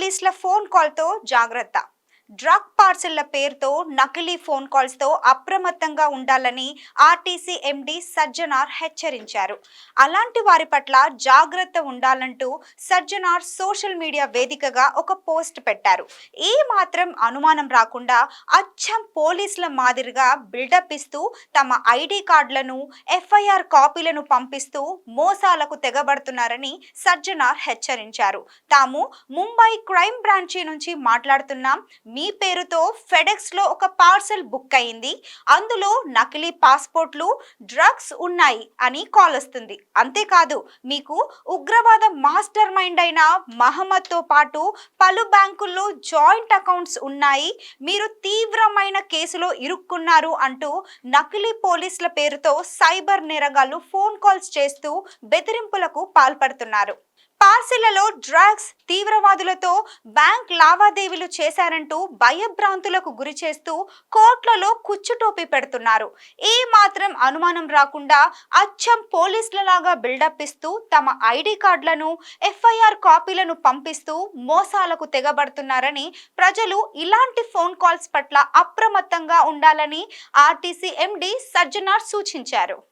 పోలీసుల ఫోన్ కాల్తో జాగ్రత్త. డ్రగ్ పార్సిల్ల పేరుతో నకిలీ ఫోన్ కాల్స్తో అప్రమత్తంగా ఉండాలని ఆర్టీసీ ఎండీ సజ్జనార్ హెచ్చరించారు. అలాంటి వారి పట్ల జాగ్రత్త ఉండాలంటూ సజ్జనార్ సోషల్ మీడియా వేదికగా ఒక పోస్ట్ పెట్టారు. ఈ మాత్రం అనుమానం రాకుండా అచ్చం పోలీసుల మాదిరిగా బిల్డప్ ఇస్తూ తమ ఐడి కార్డులను ఎఫ్ఐఆర్ కాపీలను పంపిస్తూ మోసాలకు తెగబడుతున్నారని సజ్జనార్ హెచ్చరించారు. తాము ముంబై క్రైమ్ బ్రాంచీ నుంచి మాట్లాడుతున్నాం. మీ పేరుతో ఫెడెక్స్లో ఒక పార్సెల్ బుక్ అయింది. అందులో నకిలీ పాస్పోర్ట్లు డ్రగ్స్ ఉన్నాయి అని కాల్ వస్తుంది. అంతేకాదు మీకు ఉగ్రవాద మాస్టర్ మైండ్ అయిన మహమ్మద్తో పాటు పలు బ్యాంకుల్లో జాయింట్ అకౌంట్స్ ఉన్నాయి. మీరు తీవ్రమైన కేసులో ఇరుక్కున్నారు అంటూ నకిలీ పోలీసుల పేరుతో సైబర్ నేరగాళ్ళు ఫోన్ కాల్స్ చేస్తూ బెదిరింపులకు పాల్పడుతున్నారు. పార్సిళ్ళలో డ్రగ్స్ తీవ్రవాదులతో బ్యాంక్ లావాదేవీలు చేశారంటూ భయభ్రాంతులకు గురి చేస్తూ కోట్లలో కుచ్చుటోపి పెడుతున్నారు. ఏ మాత్రం అనుమానం రాకుండా అచ్చం పోలీసులలాగా బిల్డప్ ఇస్తూ తమ ఐడి కార్డులను ఎఫ్ఐఆర్ కాపీలను పంపిస్తూ మోసాలకు తెగబడుతున్నారని ప్రజలు ఇలాంటి ఫోన్ కాల్స్ పట్ల అప్రమత్తంగా ఉండాలని ఆర్టీసీ ఎండీ సజ్జనార్ సూచించారు.